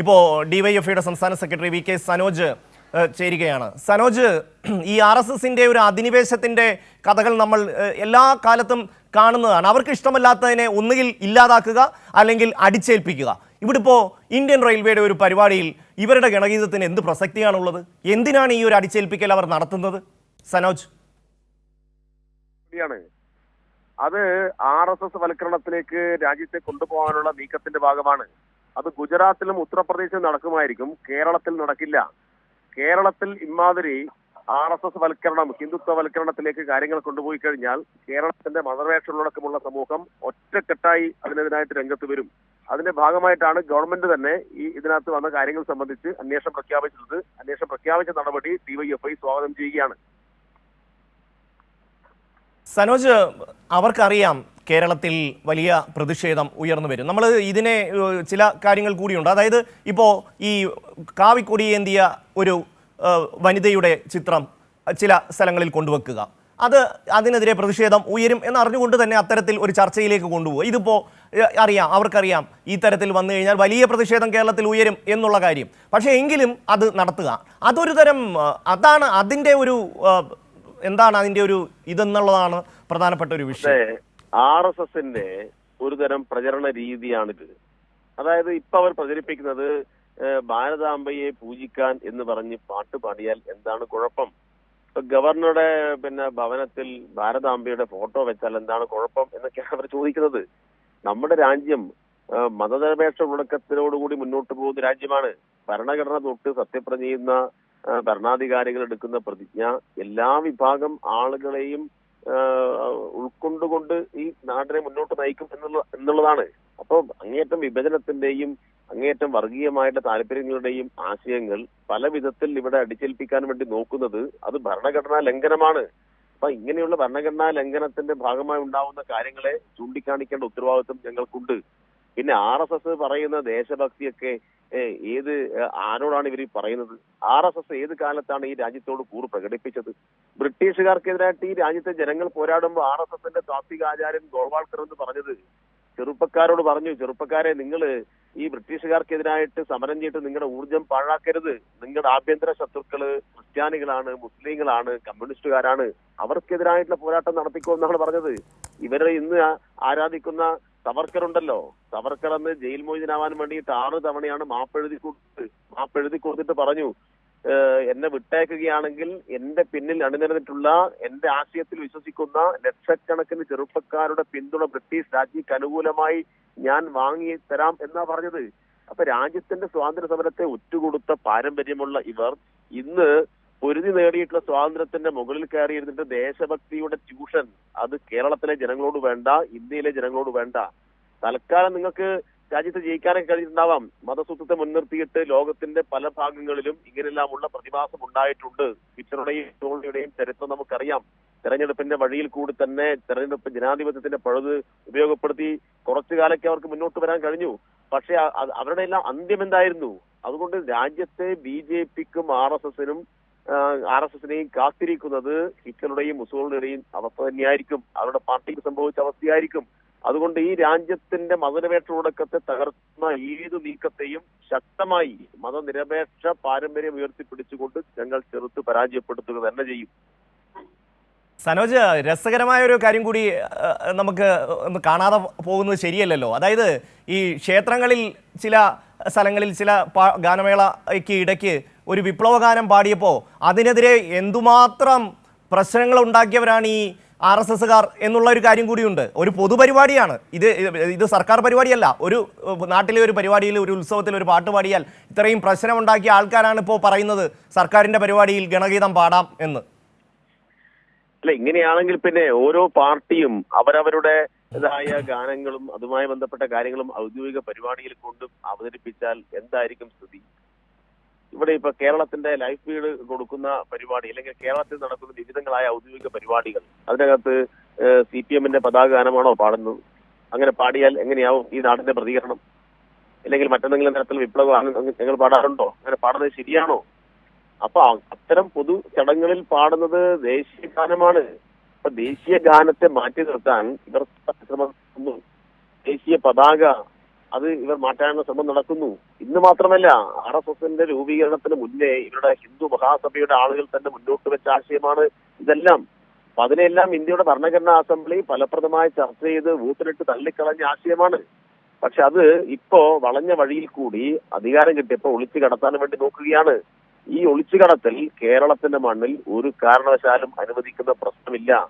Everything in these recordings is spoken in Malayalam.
ഇപ്പോൾ ഡിവൈഎഫ്ഐയുടെ സംസ്ഥാന സെക്രട്ടറി വി കെ സനോജ് ചേരുകയാണ്. സനോജ് ഈ ആർ എസ് എസിന്റെ ഒരു അധിനിവേശത്തിന്റെ കഥകൾ നമ്മൾ എല്ലാ കാലത്തും കാണുന്നതാണ്. അവർക്ക് ഇഷ്ടമല്ലാത്തതിനെ ഒന്നുകിൽ ഇല്ലാതാക്കുക അല്ലെങ്കിൽ അടിച്ചേൽപ്പിക്കുക. ഇവിടെ ഇപ്പോ ഇന്ത്യൻ റെയിൽവേയുടെ ഒരു പരിപാടിയിൽ ഇവരുടെ ഗണഗീതത്തിന് എന്ത് പ്രസക്തിയാണുള്ളത്? എന്തിനാണ് ഈ ഒരു അടിച്ചേൽപ്പിക്കൽ അവർ നടത്തുന്നത്? സനോജ്. അത് ആർ എസ് എസ് വൽക്കരണത്തിലേക്ക് രാജ്യത്തെ കൊണ്ടുപോകാനുള്ള നീക്കത്തിന്റെ ഭാഗമാണ്. അത് ഗുജറാത്തിലും ഉത്തർപ്രദേശിലും നടക്കുമായിരിക്കും. കേരളത്തിൽ നടക്കില്ല. കേരളത്തിൽ ഇമാതിരി ആർ എസ് എസ് വൽക്കരണം ഹിന്ദുത്വവൽക്കരണത്തിലേക്ക് കാര്യങ്ങൾ കൊണ്ടുപോയി കഴിഞ്ഞാൽ കേരളത്തിന്റെ മതവേഷമുള്ളടക്കമുള്ള സമൂഹം ഒറ്റക്കെട്ടായി അതിനെതിരായിട്ട് രംഗത്ത് വരും. അതിന്റെ ഭാഗമായിട്ടാണ് ഗവൺമെന്റ് തന്നെ ഈ ഇതിനകത്ത് വന്ന കാര്യങ്ങൾ സംബന്ധിച്ച് അന്വേഷണം പ്രഖ്യാപിച്ചത്. അന്വേഷണം പ്രഖ്യാപിച്ച നടപടി ഡിവൈഎഫ്ഐ സ്വാഗതം ചെയ്യുകയാണ്. സനോജ് അവർക്കറിയാം കേരളത്തിൽ വലിയ പ്രതിഷേധം ഉയർന്നു വരും. നമ്മൾ ഇതിനെ ചില കാര്യങ്ങൾ കൂടിയുണ്ട്. അതായത് ഇപ്പോൾ ഈ കാവിക്കൊടിയേന്തിയ ഒരു വനിതയുടെ ചിത്രം ചില സ്ഥലങ്ങളിൽ കൊണ്ടുവെക്കുക. അത് അതിനെതിരെ പ്രതിഷേധം ഉയരും എന്നറിഞ്ഞുകൊണ്ട് തന്നെ അത്തരത്തിൽ ഒരു ചർച്ചയിലേക്ക് കൊണ്ടുപോകും ഇതിപ്പോൾ അറിയാം അവർക്കറിയാം ഈ തരത്തിൽ വന്നു കഴിഞ്ഞാൽ വലിയ പ്രതിഷേധം കേരളത്തിൽ ഉയരും എന്നുള്ള കാര്യം. പക്ഷേ എങ്കിലും അത് നടത്തുക. അതൊരു തരം അതാണ് അതിന്റെ ഒരു എന്താണ് അതിന്റെ ഒരു ഇതെന്നുള്ളതാണ് പ്രധാനപ്പെട്ട ഒരു വിഷയം. ആർ എസ് എസിന്റെ ഒരു തരം പ്രചരണ രീതിയാണിത്. അതായത് ഇപ്പൊ അവർ പ്രചരിപ്പിക്കുന്നത് ഭാരതാംബയെ പൂജിക്കാൻ എന്ന് പറഞ്ഞ് പാട്ട് പാടിയാൽ എന്താണ് കുഴപ്പം? ഗവർണറുടെ പിന്നെ ഭവനത്തിൽ ഭാരതാംബയുടെ ഫോട്ടോ വെച്ചാൽ എന്താണ് കുഴപ്പം എന്നൊക്കെയാണ് അവർ ചോദിക്കുന്നത്. നമ്മുടെ രാജ്യം മതനിരപേക്ഷ ഉള്ളടക്കത്തിനോടുകൂടി മുന്നോട്ട് പോകുന്ന രാജ്യമാണ്. ഭരണഘടന തൊട്ട് സത്യപ്രതിജ്ഞ ചെയ്യുന്ന ഭരണാധികാരികൾ എടുക്കുന്ന പ്രതിജ്ഞ എല്ലാ വിഭാഗം ആളുകളെയും ഉൾക്കൊണ്ടുകൊണ്ട് ഈ നാടിനെ മുന്നോട്ട് നയിക്കും എന്നുള്ള എന്നുള്ളതാണ്. അപ്പോൾ അങ്ങേയറ്റം വിഭജനത്തിന്റെയും അങ്ങേയറ്റം വർഗീയമായിട്ട് താല്പര്യങ്ങളുടെയും ആശയങ്ങൾ പല വിധത്തിൽ ഇവിടെ അടിച്ചേൽപ്പിക്കാൻ വേണ്ടി നോക്കുന്നത് അത് ഭരണഘടനാ ലംഘനമാണ്. അപ്പൊ ഇങ്ങനെയുള്ള ഭരണഘടനാ ലംഘനത്തിന്റെ ഭാഗമായി ഉണ്ടാവുന്ന കാര്യങ്ങളെ ചൂണ്ടിക്കാണിക്കേണ്ട ഉത്തരവാദിത്വം ഞങ്ങൾക്കുണ്ട്. പിന്നെ ആർ എസ് എസ് പറയുന്ന ദേശഭക്തിയൊക്കെ ഏത് ആരോടാണ് ഇവർ പറയുന്നത്? ആർ എസ് എസ് ഏത് കാലത്താണ് ഈ രാജ്യത്തോട് കൂറ് പ്രകടിപ്പിച്ചത്? ബ്രിട്ടീഷുകാർക്കെതിരായിട്ട് ഈ രാജ്യത്തെ ജനങ്ങൾ പോരാടുമ്പോൾ ആർ എസ് എസിന്റെ താത്വികാചാര്യൻ ഗോൾവാൾക്കർ എന്ന് പറഞ്ഞത് ചെറുപ്പക്കാരോട് പറഞ്ഞു ചെറുപ്പക്കാരെ നിങ്ങൾ ഈ ബ്രിട്ടീഷുകാർക്കെതിരായിട്ട് സമരം ചെയ്തിട്ട് നിങ്ങളുടെ ഊർജം പാഴാക്കരുത്. നിങ്ങളുടെ ആഭ്യന്തര ശത്രുക്കൾ ക്രിസ്ത്യാനികളാണ് മുസ്ലിങ്ങളാണ് കമ്മ്യൂണിസ്റ്റുകാരാണ്. അവർക്കെതിരായിട്ടുള്ള പോരാട്ടം നടത്തിക്കോ എന്നാണ് പറഞ്ഞത്. ഇവരെ ഇന്ന് ആരാധിക്കുന്ന സവർക്കർ ഉണ്ടല്ലോ സവർക്കർ അന്ന് ജയിൽ മോചിതനാവാൻ വേണ്ടിയിട്ട് ആറ് തവണയാണ് മാപ്പെഴുതി കൊടുത്ത് മാപ്പെഴുതി കൊടുത്തിട്ട് പറഞ്ഞു എന്നെ വിട്ടയക്കുകയാണെങ്കിൽ എന്റെ പിന്നിൽ അണിനിരന്നിട്ടുള്ള എന്റെ ആശയത്തിൽ വിശ്വസിക്കുന്ന ലക്ഷക്കണക്കിന് ചെറുപ്പക്കാരുടെ പിന്തുണ ബ്രിട്ടീഷ് രാജ്യക്ക് അനുകൂലമായി ഞാൻ വാങ്ങി തരാം എന്നാ പറഞ്ഞത്. അപ്പൊ രാജ്യത്തിന്റെ സ്വാതന്ത്ര്യ സമരത്തെ ഒറ്റുകൊടുത്ത പാരമ്പര്യമുള്ള ഇവർ ഇന്ന് പൊരുതി നേടിയിട്ടുള്ള സ്വാതന്ത്ര്യത്തിന്റെ മുകളിൽ കയറിയിരുന്നിട്ട് ദേശഭക്തിയുടെ ട്യൂഷൻ അത് കേരളത്തിലെ ജനങ്ങളോട് വേണ്ട ഇന്ത്യയിലെ ജനങ്ങളോട് വേണ്ട. തൽക്കാലം നിങ്ങൾക്ക് രാജ്യത്ത് ജയിക്കാനൊക്കെ കഴിഞ്ഞിട്ടുണ്ടാവാം. മതസ്വത്വത്തെ മുൻനിർത്തിയിട്ട് ലോകത്തിന്റെ പല ഭാഗങ്ങളിലും ഇങ്ങനെല്ലാമുള്ള പ്രതിഭാസം ഉണ്ടായിട്ടുണ്ട്. ഹിറ്റ്ലറുടെയും ടോളിയുടെയും ചരിത്രം നമുക്കറിയാം. തെരഞ്ഞെടുപ്പിന്റെ വഴിയിൽ കൂടി തന്നെ തെരഞ്ഞെടുപ്പ് ജനാധിപത്യത്തിന്റെ പഴുത് ഉപയോഗപ്പെടുത്തി കുറച്ചു കാലൊക്കെ അവർക്ക് മുന്നോട്ട് വരാൻ കഴിഞ്ഞു. പക്ഷെ അവരുടെ എല്ലാം അന്ത്യം എന്തായിരുന്നു? അതുകൊണ്ട് രാജ്യത്തെ ബി ജെ പിക്കും ആർ എസ് എസിനും ആർ എസ് എസിനെയും കാത്തിരിക്കുന്നത് ഹിറ്റ്ലറുടെയും മുസോളിനുടെയും അവസ്ഥ തന്നെയായിരിക്കും. അവരുടെ പാർട്ടിക്ക് സംഭവിച്ച അവസ്ഥയായിരിക്കും. അതുകൊണ്ട് ഈ രാജ്യത്തിന്റെ മതനിരപേക്ഷ ഉടക്കത്തെ തകർക്കുന്ന ഏത് നീക്കത്തെയും ശക്തമായി മതനിരപേക്ഷ പാരമ്പര്യം ഉയർത്തിപ്പിടിച്ചുകൊണ്ട് ഞങ്ങൾ ചെറുത്ത് പരാജയപ്പെടുത്തുക തന്നെ ചെയ്യും. സനോജ് രസകരമായ ഒരു കാര്യം കൂടി നമുക്ക് കാണാതെ പോകുന്നത് ശരിയല്ലല്ലോ. അതായത് ഈ ക്ഷേത്രങ്ങളിൽ ചില സ്ഥലങ്ങളിൽ ചില ഗാനമേളയ്ക്ക് ഇടയ്ക്ക് ഒരു വിപ്ലവഗാനം പാടിയപ്പോൾ അതിനെതിരെ എന്തുമാത്രം പ്രശ്നങ്ങൾ ഉണ്ടാക്കിയവരാണ് ഈ ആർ എസ് എസ്സുകാർ എന്നുള്ള ഒരു കാര്യം കൂടിയുണ്ട്. ഒരു പൊതുപരിപാടിയാണ്. ഇത് ഇത് സർക്കാർ പരിപാടിയല്ല. ഒരു നാട്ടിലെ ഒരു പരിപാടിയിൽ ഒരു ഉത്സവത്തിൽ ഒരു പാട്ട് പാടിയാൽ ഇത്രയും പ്രശ്നമുണ്ടാക്കിയ ആൾക്കാരാണ് ഇപ്പോൾ പറയുന്നത് സർക്കാരിന്റെ പരിപാടിയിൽ ഗണഗീതം പാടാം എന്ന്. അല്ല ഇങ്ങനെയാണെങ്കിൽ പിന്നെ ഓരോ പാർട്ടിയും അവരവരുടെ ഇതായ ഗാനങ്ങളും അതുമായി ബന്ധപ്പെട്ട കാര്യങ്ങളും ഔദ്യോഗിക പരിപാടിയിൽ കൊണ്ടും അവതരിപ്പിച്ചാൽ എന്തായിരിക്കും സ്ഥിതി? ഇവിടെ ഇപ്പൊ കേരളത്തിന്റെ ലൈഫ് ഫീഡ് കൊടുക്കുന്ന പരിപാടി അല്ലെങ്കിൽ കേരളത്തിൽ നടക്കുന്ന വിവിധങ്ങളായ ഔദ്യോഗിക പരിപാടികൾ അതിനകത്ത് സി പി എമ്മിന്റെ പതാക ഗാനമാണോ പാടുന്നത്? അങ്ങനെ പാടിയാൽ എങ്ങനെയാവും ഈ നാടിന്റെ പ്രതികരണം? അല്ലെങ്കിൽ മറ്റെന്തെങ്കിലും തരത്തിൽ വിപ്ലവമാണ് ഗാനം ഞങ്ങൾ പാടാറുണ്ടോ? അങ്ങനെ പാടുന്നത് ശരിയാണോ? അപ്പൊ അത്തരം പൊതു ചടങ്ങുകളിൽ പാടുന്നത് ദേശീയ ഗാനമാണ്. അപ്പൊ ദേശീയ ഗാനത്തെ മാറ്റി നിർത്താൻ ഇവർ ശ്രമം ദേശീയ പതാക അത് ഇവർ മാറ്റാനുള്ള ശ്രമം നടക്കുന്നു. ഇന്ന് മാത്രമല്ല ആർ എസ് എസിന്റെ രൂപീകരണത്തിന് മുന്നേ ഇവരുടെ ഹിന്ദു മഹാസഭയുടെ ആളുകൾ തന്നെ മുന്നോട്ട് വെച്ച ആശയമാണ് ഇതെല്ലാം. അപ്പൊ അതിനെല്ലാം ഇന്ത്യയുടെ ഭരണഘടനാ അസംബ്ലി ഫലപ്രദമായി ചർച്ച ചെയ്ത് വോട്ടിലിട്ട് തള്ളിക്കളഞ്ഞ ആശയമാണ്. പക്ഷെ അത് ഇപ്പോ വളഞ്ഞ വഴിയിൽ കൂടി അധികാരം കിട്ടിയപ്പോ ഒളിച്ചു കടത്താൻ വേണ്ടി നോക്കുകയാണ്. ഈ ഒളിച്ചു കടത്തൽ കേരളത്തിന്റെ മണ്ണിൽ ഒരു കാരണവശാലും അനുവദിക്കുന്ന പ്രശ്നമില്ല.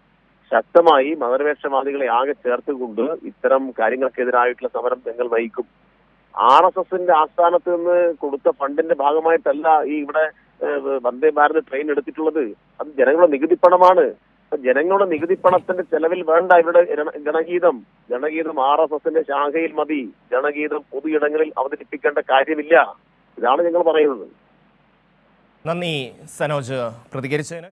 ശക്തമായി മതനിരപേക്ഷവാദികളെ ആകെ ചേർത്തുകൊണ്ട് ഇത്തരം കാര്യങ്ങൾക്കെതിരായിട്ടുള്ള സമരം ഞങ്ങൾ നയിക്കും. ആർ എസ് എസിന്റെ ആസ്ഥാനത്ത് നിന്ന് കൊടുത്ത ഫണ്ടിന്റെ ഭാഗമായിട്ടല്ല ഈ ഇവിടെ വന്ദേ ഭാരത് ട്രെയിൻ എടുത്തിട്ടുള്ളത്. അത് ജനങ്ങളുടെ നികുതി പണമാണ്. ജനങ്ങളുടെ നികുതി പണത്തിന്റെ ചെലവിൽ വേണ്ട ഇവരുടെ ജനഗീതം ജനഗീതം ആർ എസ് എസിന്റെ ശാഖയിൽ മതി. ജനഗീതം പൊതു ഇടങ്ങളിൽ അവതരിപ്പിക്കേണ്ട കാര്യമില്ല. ഇതാണ് ഞങ്ങൾ പറയുന്നത്. നന്ദി സനോജ്. പ്രതികരിച്ചതിന്